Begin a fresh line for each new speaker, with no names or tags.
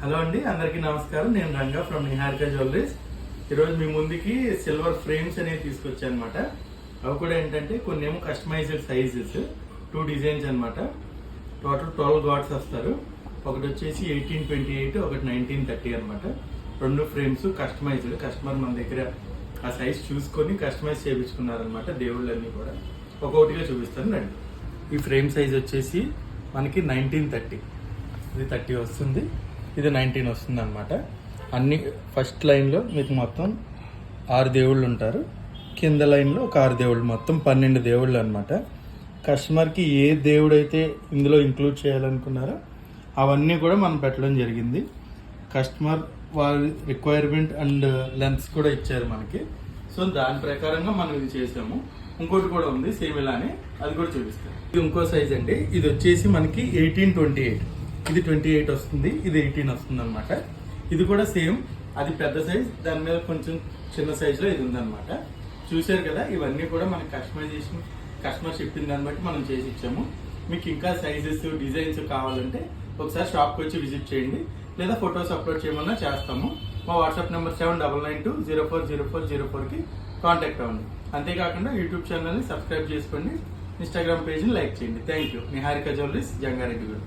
Hello అండి అందరికీ నమస్కారం. నేను రంగా ఫ్రమ్ నిహారిక జ్యువెలరీస్ ఈరోజు మీ ముందుకి సిల్వర్ ఫ్రేమ్స్ అనేవి తీసుకొచ్చాను అనమాట అవి కూడా ఏంటంటే కొన్ని ఏమో కస్టమైజ్డ్ సైజెస్ టూ డిజైన్స్ అనమాట టోటల్ ట్వెల్వ్ గాడ్స్ వస్తారు. ఒకటి వచ్చేసి ఎయిటీన్ ట్వంటీ ఎయిట్ ఒకటి నైన్టీన్ థర్టీ అనమాట రెండు ఫ్రేమ్స్ కస్టమైజ్డ్ కస్టమర్ మన దగ్గర ఆ సైజ్ చూసుకొని కస్టమైజ్ చేయించుకున్నారనమాట దేవుళ్ళన్నీ కూడా. ఒక్కొక్కటిగా చూపిస్తాను రండి. ఈ ఫ్రేమ్ సైజ్ వచ్చేసి మనకి నైన్టీన్ థర్టీ ఇది థర్టీ వస్తుంది. ఇది నైన్టీన్ వస్తుంది అనమాట అన్ని ఫస్ట్ లైన్లో మీకు మొత్తం ఆరు దేవుళ్ళు ఉంటారు. కింద లైన్లో ఒక ఆరు దేవుళ్ళు మొత్తం పన్నెండు దేవుళ్ళు అనమాట కస్టమర్కి ఏ దేవుడైతే ఇందులో ఇంక్లూడ్ చేయాలనుకున్నారో అవన్నీ కూడా మనం పెట్టడం జరిగింది. కస్టమర్ వారి రిక్వైర్మెంట్ అండ్ లెన్స్ కూడా ఇచ్చారు మనకి. సో దాని ప్రకారంగా మనం ఇది చేసాము. ఇంకోటి కూడా ఉంది సేమ్ ఇలానే. అది కూడా చూపిస్తాను. ఇది ఇంకో సైజ్ అండి. ఇది వచ్చేసి మనకి ఎయిటీన్ ట్వంటీ ఎయిట్. ఇది ట్వంటీ ఎయిట్ వస్తుంది ఇది ఎయిటీన్ వస్తుంది అనమాట ఇది కూడా సేమ్ అది పెద్ద సైజ్ దాని మీద కొంచెం చిన్న సైజులో ఇది ఉందన్నమాట. చూశారు కదా ఇవన్నీ కూడా మనకి కస్టమైజేషన్ కస్టమర్ చెప్పింది దాన్ని బట్టి మనం చేసి ఇచ్చాము. మీకు ఇంకా సైజెస్ డిజైన్స్ కావాలంటే ఒకసారి షాప్కి వచ్చి విజిట్ చేయండి. లేదా ఫొటోస్ అప్లోడ్ చేయమన్నా చేస్తాము. మా WhatsApp number seven double nine two zero four zero four zero ఫోర్కి కాంటాక్ట్ అవ్వండి. అంతేకాకుండా యూట్యూబ్ ఛానల్ని సబ్స్క్రైబ్ చేసుకోండి. ఇన్స్టాగ్రామ్ పేజ్ని లైక్ చేయండి. Thank you Niharika jewelleries Jangareddy garu